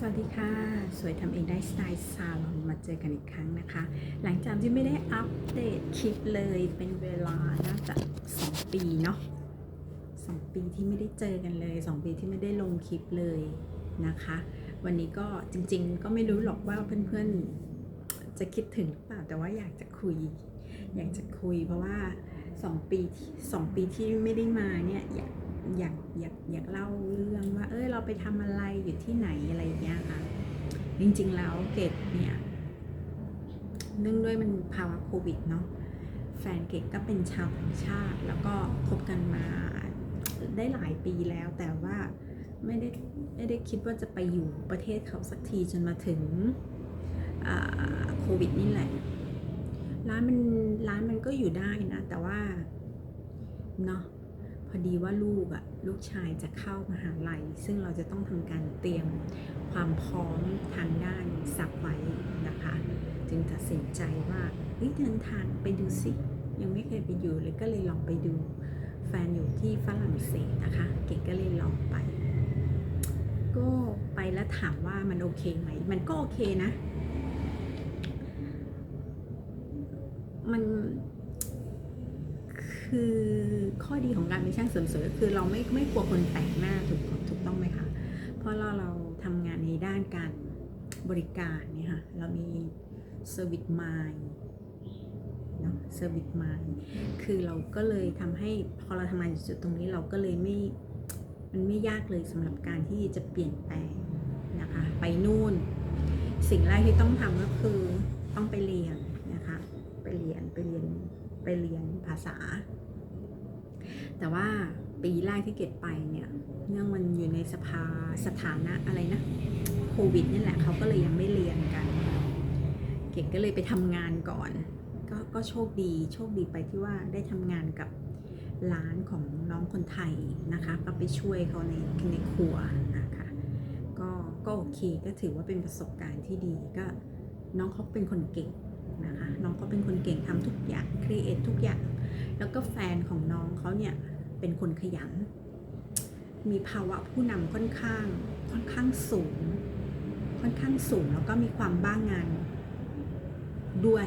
สวัสดีค่ะ สวยทำเองได้สไตล์ซาลอนมาเจอกันอีกครั้งนะคะ หลังจากที่ไม่ได้อัปเดตคลิปเลยเป็นเวลาน่าจะ2ปีเนาะ2ปีที่ไม่ได้เจอกันเลย2ปีที่ไม่ได้ลงคลิปเลยนะคะ วันนี้ก็จริงๆ ก็ไม่รู้หรอกว่าเพื่อนๆจะคิดถึงหรือเปล่าแต่ว่าอยากจะคุย อยากจะคุยเพราะว่า2ปีที่สองปีที่ไม่ได้มาเนี่ยอยาก อยากอยากอยากเล่าเรื่องว่า เออเราไปทำอะไรอยู่ที่ไหนอะไรอย่างเงี้ยค่ะ จริง ๆ แล้วเกดเนี่ยเนื่องด้วยมันภาวะโควิดเนาะแฟนเกดก็เป็นชาวต่างชาติ แล้วก็คบกันมาได้หลายปีแล้ว แต่ว่าไม่ได้ไม่ได้คิดว่าจะไปอยู่ประเทศเขาสักทีจนมาถึงโควิดนี่แหละ ร้านมันร้านมันก็อยู่ได้นะ แต่ว่าเนาะ พอดีว่าลูกอะลูกชายจะเข้ามหาลัย ซึ่งเราจะต้องทำการเตรียมความพร้อมทางด้านสับไว้นะคะ จึงตัดสินใจว่าเฮ้ยเดินทางไปดูสิยังไม่เคยไปอยู่เลยก็เลยลองไปดู แฟนอยู่ที่ฝรั่งเศสนะคะ เก๋ก็เลยลองไป ก็ไปแล้วถามว่ามันโอเคไหม มันก็โอเคนะ มัน คือข้อดีของการเป็นช่างเสริมสวยก็คือเราไม่ไม่กลัวคนแปลกหน้าถูกถูกต้องไหมคะ เพราะเราเราทำงานในด้านการบริการเนี่ยค่ะ เรามี Service Mind เนาะ Service Mind คือเราก็เลยทำให้พอเราทำงานอยู่จุดตรงนี้เราก็เลยไม่มันไม่ยากเลยสำหรับการที่จะเปลี่ยนแปลงนะคะ ไปนู่น สิ่งแรกที่ต้องทำก็คือต้องไปเรียนนะคะ ไปเรียนไปเรียนไปเรียนภาษา แต่ว่าปีแรกที่เกดไปเนี่ยเนื่องมันอยู่ในสภาสถานะอะไรนะโควิดนี่แหละเขาก็เลยยังไม่เรียนกัน เกดก็เลยไปทำงานก่อนก็ก็โชคดีโชคดีไปที่ว่าได้ทำงานกับร้านของน้องคนไทยนะคะ ก็ไปช่วยเขาในในครัวนะคะก็ก็โอเคก็ถือว่าเป็นประสบการณ์ที่ดีก็น้องเขาเป็นคนเก่งนะคะน้องเขาเป็นคนเก่งทำทุกอย่างครีเอททุกอย่าง แล้วก็แฟนของน้องเขาเนี่ย เป็นคนขยัน มีภาวะผู้นำค่อนข้าง ค่อนข้างสูง ค่อนข้างสูงแล้วก็มีความบ้างงาน ด้วย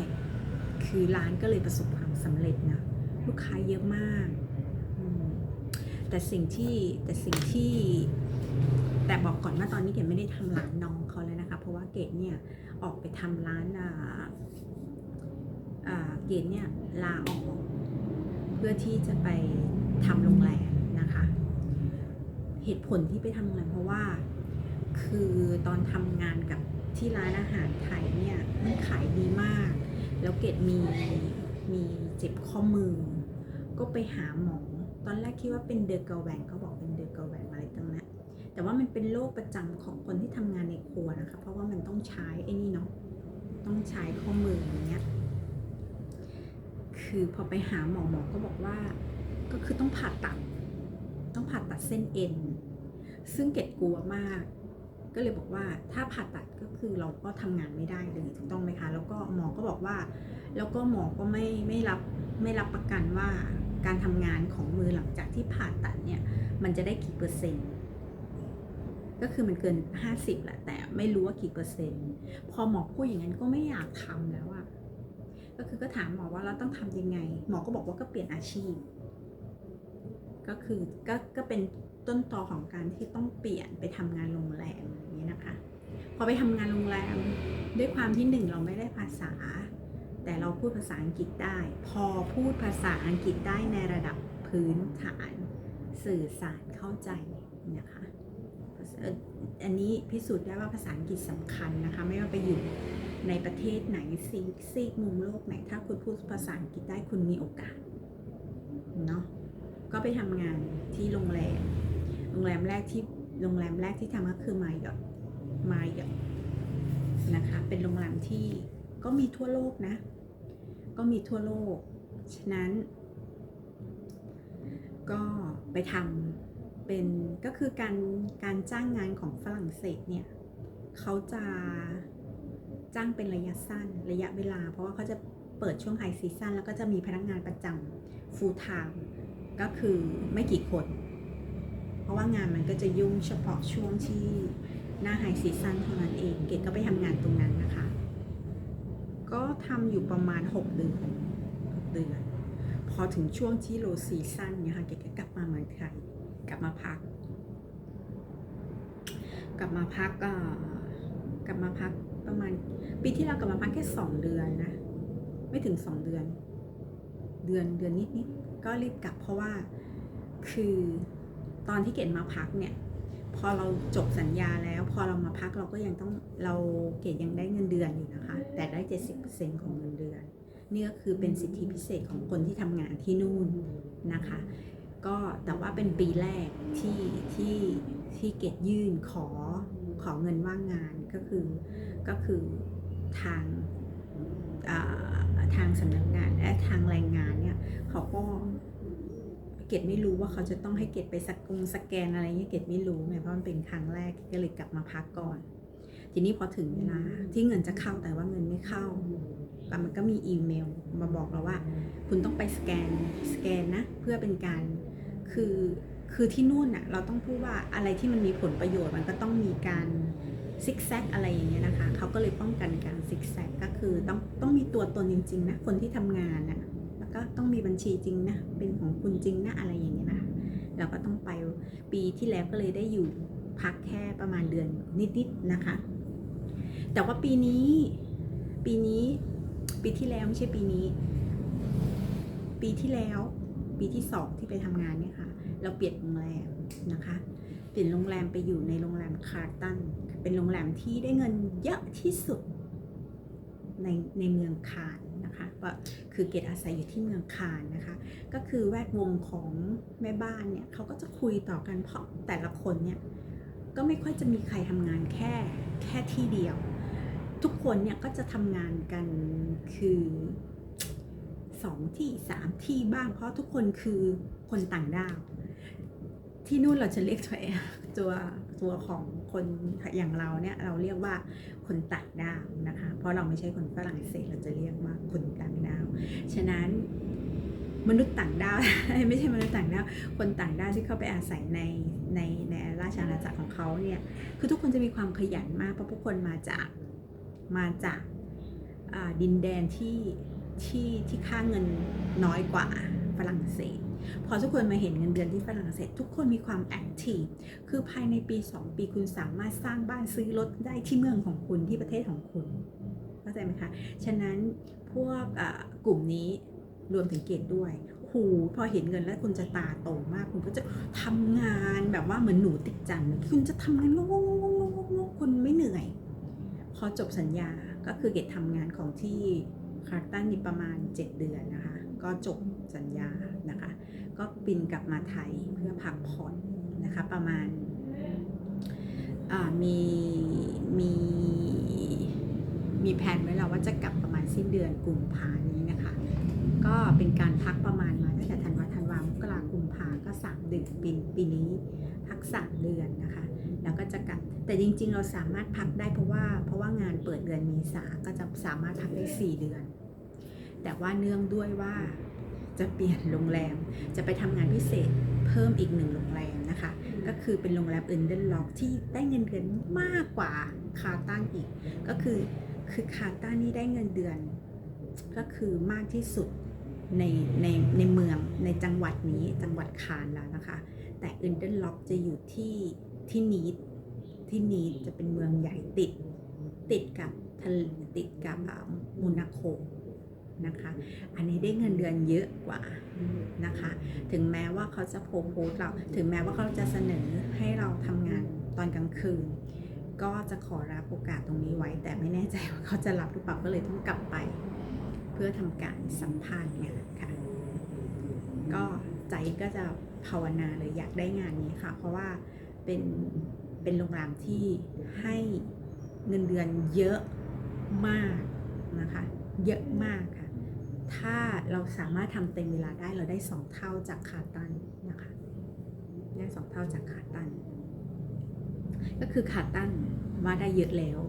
คือร้านก็เลยประสบความสำเร็จนะ ลูกค้าเยอะมาก แต่สิ่งที่แต่สิ่งที่แต่บอกก่อนว่าตอนนี้เกดไม่ได้ทำร้านน้องเขาเลยนะคะ เพราะว่าเกดเนี่ยออกไปทำร้านเกดเนี่ยลาออก เพื่อที่จะไป ทำโรงแรมนะคะ เหตุผลที่ไปทำโรงแรมเพราะว่า คือตอนทำงานกับที่ร้านอาหารไทยเนี่ยมันขายดีมาก แล้วเกดมีมีเจ็บข้อมือ ก็ไปหาหมอ ตอนแรกคิดว่าเป็นเดอร์เกลแวนเขาบอกเป็นเดอร์เกลแวนอะไรตรงนั้นแต่ว่ามันเป็นโรคประจำของคนที่ทำงานในครัวนะคะ เพราะว่ามันต้องใช้ไอ้นี่เนาะต้องใช้ข้อมืออย่างเงี้ย คือพอไปหาหมอหมอก็บอกว่า ก็คือต้องผ่าตัด ต้องผ่าตัดเส้นเอ็น ซึ่งเกดกลัวมาก ก็เลยบอกว่าถ้าผ่าตัดก็คือเราก็ทำงานไม่ได้เลยถูกต้องไหมคะ แล้วก็หมอก็บอกว่า แล้วก็หมอก็ไม่ไม่รับไม่รับประกันว่าการทำงานของมือหลังจากที่ผ่าตัดเนี่ยมันจะได้กี่เปอร์เซ็นต์ก็คือมันเกิน 50แหละแต่ไม่รู้ว่ากี่เปอร์เซ็นต์ พอหมอพูดอย่างนั้นก็ไม่อยากทำแล้วอะก็คือก็ถามหมอว่าเราต้องทำยังไง หมอก็บอกว่าก็เปลี่ยนอาชีพ ก็คือก็ก็เป็นต้นตอของการที่ต้องเปลี่ยนไปทำงานโรงแรมอย่างนี้นะคะ พอไปทำงานโรงแรมด้วยความที่หนึ่งเราไม่ได้ภาษา แต่เราพูดภาษาอังกฤษได้ พอพูดภาษาอังกฤษได้ในระดับพื้นฐานสื่อสารเข้าใจนะคะอันนี้พิสูจน์ได้ว่าภาษาอังกฤษสำคัญนะคะ ไม่ว่าไปอยู่ในประเทศไหนซีกซีกมุมโลกไหน ถ้าคุณพูดภาษาอังกฤษได้คุณมีโอกาสเนาะ ก็ไปทำงานที่โรงแรม โรงแรมแรกที่โรงแรมแรกที่ทำก็คือไมายอดมายอดนะคะ เป็นโรงแรมที่ก็มีทั่วโลกนะ ก็มีทั่วโลก ฉะนั้น ก็ไปทำเป็นก็คือการการจ้างงานของฝรั่งเศสเนี่ยเขาจะจ้างเป็นระยะสั้นระยะเวลา เพราะว่าเขาจะเปิดช่วงไฮซีซั่นแล้วก็จะมีพนักงานประจำ full time ก็คือไม่กี่คน เพราะว่างานมันก็จะยุ่งเฉพาะช่วงที่หน้าไฮซีซั่นเท่านั้นเอง เกดก็ไปทำงานตรงนั้นนะคะ ก็ทำอยู่ประมาณ 6 เดือน6เดือน พอถึงช่วงที่โลซีซั่นเนี่ยค่ะ เกดก็กลับมาเมืองไทย กลับมาพัก กลับมาพักก็กลับมาพักประมาณ ปีที่เรากลับมาพักแค่ 2 เดือนนะ ไม่ถึง 2 เดือน เดือนเดือนนิดๆ ก็รีบกลับเพราะว่าคือตอนที่เกดมาพักเนี่ย พอเราจบสัญญาแล้ว พอเรามาพักเราก็ยังต้องเราเกดยังได้เงินเดือนอยู่นะคะ แต่ได้ 70%ของเงินเดือนนี่ก็คือเป็นสิทธิพิเศษของคนที่ทำงานที่นู่นนะคะ ก็แต่ว่าเป็นปีแรกที่ที่ที่เกดยื่นขอขอเงินว่างงานก็คือก็คือทาง ทางสำนักงานและทางแรงงานเนี่ยเขาก็เกดไม่รู้ว่าเขาจะต้องให้เกดไปสกงสแกนอะไรเงี้ยเกดไม่รู้ไงเพราะมันเป็นครั้งแรกก็เลยกลับมาพักก่อน ทีนี้พอถึงเวลาที่เงินจะเข้าแต่ว่าเงินไม่เข้ามันก็มีอีเมลมาบอกเราว่า คุณต้องไปสแกนสแกนนะเพื่อเป็นการคือ คือที่นู่นน่ะเราต้องพูดว่าอะไรที่มันมีผลประโยชน์มันก็ต้องมีการซิกแซกอะไรอย่างเงี้ยนะคะเขาก็เลยป้องกันการซิกแซกก็คือต้องต้องมีตัวตนจริงๆนะคนที่ทำงานน่ะแล้วก็ต้องมีบัญชีจริงนะเป็นของคุณจริงนะอะไรอย่างเงี้ยนะคะเราก็ต้องไปปีที่แล้วก็เลยได้อยู่พักแค่ประมาณเดือนนิดๆนะคะ แต่ว่าปีนี้ปีนี้ ปีที่แล้วไม่ใช่ปีนี้ ปีที่แล้ว ปีที่สองที่ไปทำงานเนี่ยค่ะ เราเปลี่ยนโรงแรมนะคะ เปลี่ยนโรงแรมไปอยู่ในโรงแรมคาร์ตัน เป็นโรงแรมที่ได้เงินเยอะที่สุดในในเมืองคานนะคะว่าคือเกดอาศัยอยู่ที่เมืองคานนะคะ ก็คือแวดวงของแม่บ้านเนี่ยเขาก็จะคุยต่อกันเพราะแต่ละคนเนี่ยก็ไม่ค่อยจะมีใครทำงานแค่แค่ที่เดียว ทุกคนเนี่ยก็จะทำงานกันคือ สองที่สามที่บ้าง เพราะทุกคนคือคนต่างด้าว ที่นู่นเราจะเรียกตัวเองตัวตัวของคนอย่างเราเนี่ยเราเรียกว่าคนต่างด้าวนะคะ เพราะเราไม่ใช่คนฝรั่งเศสเราจะเรียกว่าคนต่างด้าว ฉะนั้นมนุษย์ต่างด้าว ไม่ใช่มนุษย์ต่างด้าว คนต่างด้าวที่เข้าไปอาศัยในในในราชอาณาจักรของเขาเนี่ย คือทุกคนจะมีความขยันมากเพราะทุกคนมาจากมาจากดินแดนที่ ที่ที่ค่าเงินน้อยกว่าฝรั่งเศส พอทุกคนมาเห็นเงินเดือนที่ฝรั่งเศส ทุกคนมีความแอคทีฟคือภายในปี 2 ปีคุณสามารถสร้างบ้านซื้อรถได้ที่เมืองของคุณที่ประเทศของคุณเข้าใจไหมคะ ฉะนั้นพวกกลุ่มนี้รวมถึงเกตด้วยหูพอเห็นเงินแล้วคุณจะตาโตมาก คุณก็จะทำงานแบบว่าเหมือนหนูติดจันทร์คุณจะทำงานงงงงงงงคุณไม่เหนื่อย พอจบสัญญาก็คือเกตทำงานของที่ คาร์ตันนี่ประมาณ 7 เดือนนะคะ ก็จบสัญญานะคะ ก็บินกลับมาไทยเพื่อพักผ่อนนะคะประมาณมีมีมีแผนไว้แล้วว่าจะกลับประมาณสิ้นเดือนกุมภานี้นะคะ ก็เป็นการพักประมาณมาตั้งแต่ธันวาธันวามกรากุมภาก็สามเดือนปีปีนี้พักสามเดือนนะคะ แล้วก็จะกลับแต่จริงๆเราสามารถพักได้เพราะว่า เปิดเดือนเมษาก็จะสามารถพักได้สี่เดือน แต่ว่าเนื่องด้วยว่าจะเปลี่ยนโรงแรม จะไปทำงานพิเศษเพิ่มอีกหนึ่งโรงแรมนะคะ ก็คือเป็นโรงแรมเอินเดนล็อกที่ได้เงินเดือนมากกว่าคาร์ตันอีก ก็คือคือคาร์ตันนี่ได้เงินเดือน ก็คือมากที่สุดในในในเมืองในจังหวัดนี้จังหวัดคานแล้วนะคะ แต่เอินเดนล็อกจะอยู่ที่ที่นีดที่นีดจะเป็นเมืองใหญ่ติด ติดกับทะเลติดกับอ่าโมนาโคนะคะ อันนี้ได้เงินเดือนเยอะกว่านะคะ ถึงแม้ว่าเขาจะโพสต์เรา ถึงแม้ว่าเขาจะเสนอให้เราทำงานตอนกลางคืน ก็จะขอรับโอกาสตรงนี้ไว้ แต่ไม่แน่ใจว่าเขาจะรับหรือเปล่า ก็เลยต้องกลับไป เพื่อทำการสัมภาษณ์งานค่ะ ก็ใจก็จะภาวนาเลยอยากได้งานนี้ค่ะ เพราะว่าเป็นเป็นโรงแรมที่ให้ เงินเดือนเยอะมากนะคะเยอะมากค่ะ ถ้าเราสามารถทำเต็มเวลาได้เราได้สองเท่าจากคาตันนะคะได้สองเท่าจากคาตัน ก็คือคาตันว่าได้เยอะแล้ว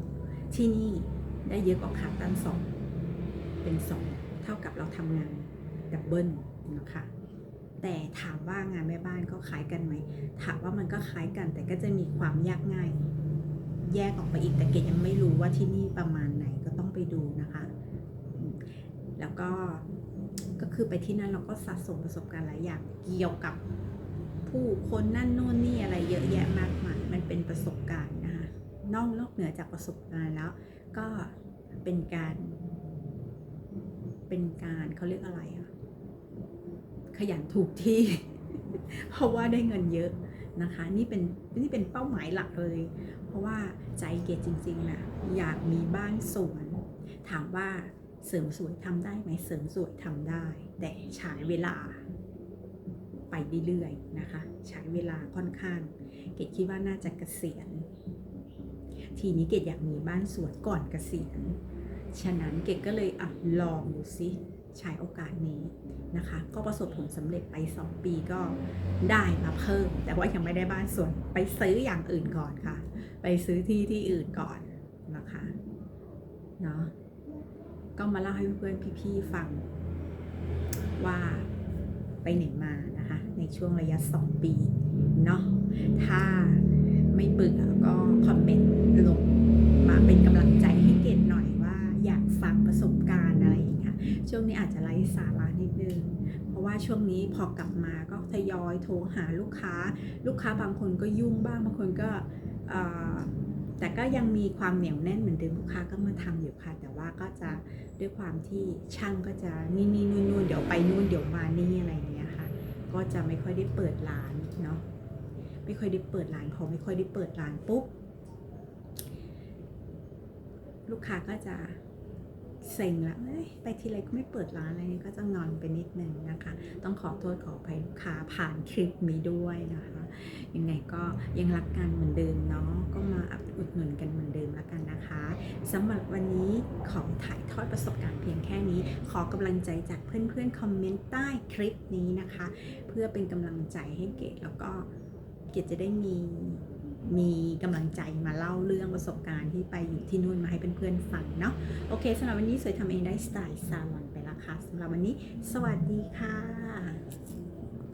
ที่นี่ได้เยอะกว่าคาตันสองเป็นสองเท่ากับเราทำงานดับเบิลนะคะแต่ถามว่างานแม่บ้านก็คล้ายกันไหมถามว่ามันก็คล้ายกันแต่ก็จะมีความยากง่าย แยกออกไปอีกแต่เกดยังไม่รู้ว่าที่นี่ประมาณไหนก็ต้องไปดูนะคะ แล้วก็ก็คือไปที่นั่นเราก็สะสมประสบการณ์หลายอย่างเกี่ยวกับผู้คนนั่นโน่นนี่อะไรเยอะแยะมากมายมันเป็นประสบการณ์นะคะนอกนอกเหนือจากประสบการณ์แล้ว ก็เป็นการ เป็นการเขาเรียกอะไรอะขยันถูกที่ เพราะว่าได้เงินเยอะ นะคะนี่เป็นนี่เป็นเป้าหมายหลักเลย เพราะว่าใจเกดจริงๆนะอยากมีบ้านสวน ถามว่าเสริมสวยทำได้ไหมเสริมสวยทำได้ แต่ใช้เวลาไปเรื่อยๆนะคะ ใช้เวลาค่อนข้าง เกดคิดว่าน่าจะเกษียณ ทีนี้เกดอยากมีบ้านสวนก่อนเกษียณฉะนั้นเกดก็เลยอะลองดูซิ ใช้โอกาสนี้นะคะ ก็ประสบผลสำเร็จไป 2 ปีก็ได้มาเพิ่ม แต่ว่ายังไม่ได้บ้านส่วนไปซื้ออย่างอื่นก่อนค่ะ ไปซื้อที่ที่อื่นก่อนนะคะเนาะก็มาเล่าให้เพื่อนพี่ๆฟังว่าไปไหนมานะคะ ในช่วงระยะ 2 ปีเนาะถ้าไม่เบื่อก็คอมเมนต์ ช่วงนี้อาจจะไร้สาระนิดนึง เพราะว่าช่วงนี้พอกลับมาก็ทยอยโทรหาลูกค้า ลูกค้าบางคนก็ยุ่งบ้างบางคนก็แต่ก็ยังมีความเหนียวแน่นเหมือนเดิมลูกค้าก็มาทำอยู่ค่ะ แต่ว่าก็จะด้วยความที่ช่างก็จะนี่นี่นู่นนู่นเดี๋ยวไปนู่นเดี๋ยวมานี่อะไรเงี้ยค่ะ ก็จะไม่ค่อยได้เปิดร้านเนาะไม่ค่อยได้เปิดร้านพอไม่ค่อยได้เปิดร้านปุ๊บลูกค้าก็จะ เซ็งละไปทีไรก็ไม่เปิดร้านอะไรก็จะงอนไปนิดนึงนะคะ ต้องขอโทษขออภัยลูกค้าผ่านคลิปนี้ด้วยนะคะยังไงก็ยังรักกันเหมือนเดิมเนาะก็มาอุดหนุนกันเหมือนเดิมแล้วกันนะคะสำหรับวันนี้ขอถ่ายทอดประสบการณ์เพียงแค่นี้ ขอกำลังใจจากเพื่อนๆคอมเมนต์ใต้คลิปนี้นะคะ เพื่อเป็นกำลังใจให้เกดแล้วก็เกดจะได้มี มีกำลังใจมาเล่าเรื่องประสบการณ์ที่ไปอยู่ที่นู่นมาให้เพื่อนๆฟังเนาะโอเคสำหรับวันนี้สวยทำเองได้สไตล์ซาลอนไปละค่ะสำหรับวันนี้ สวัสดีค่ะ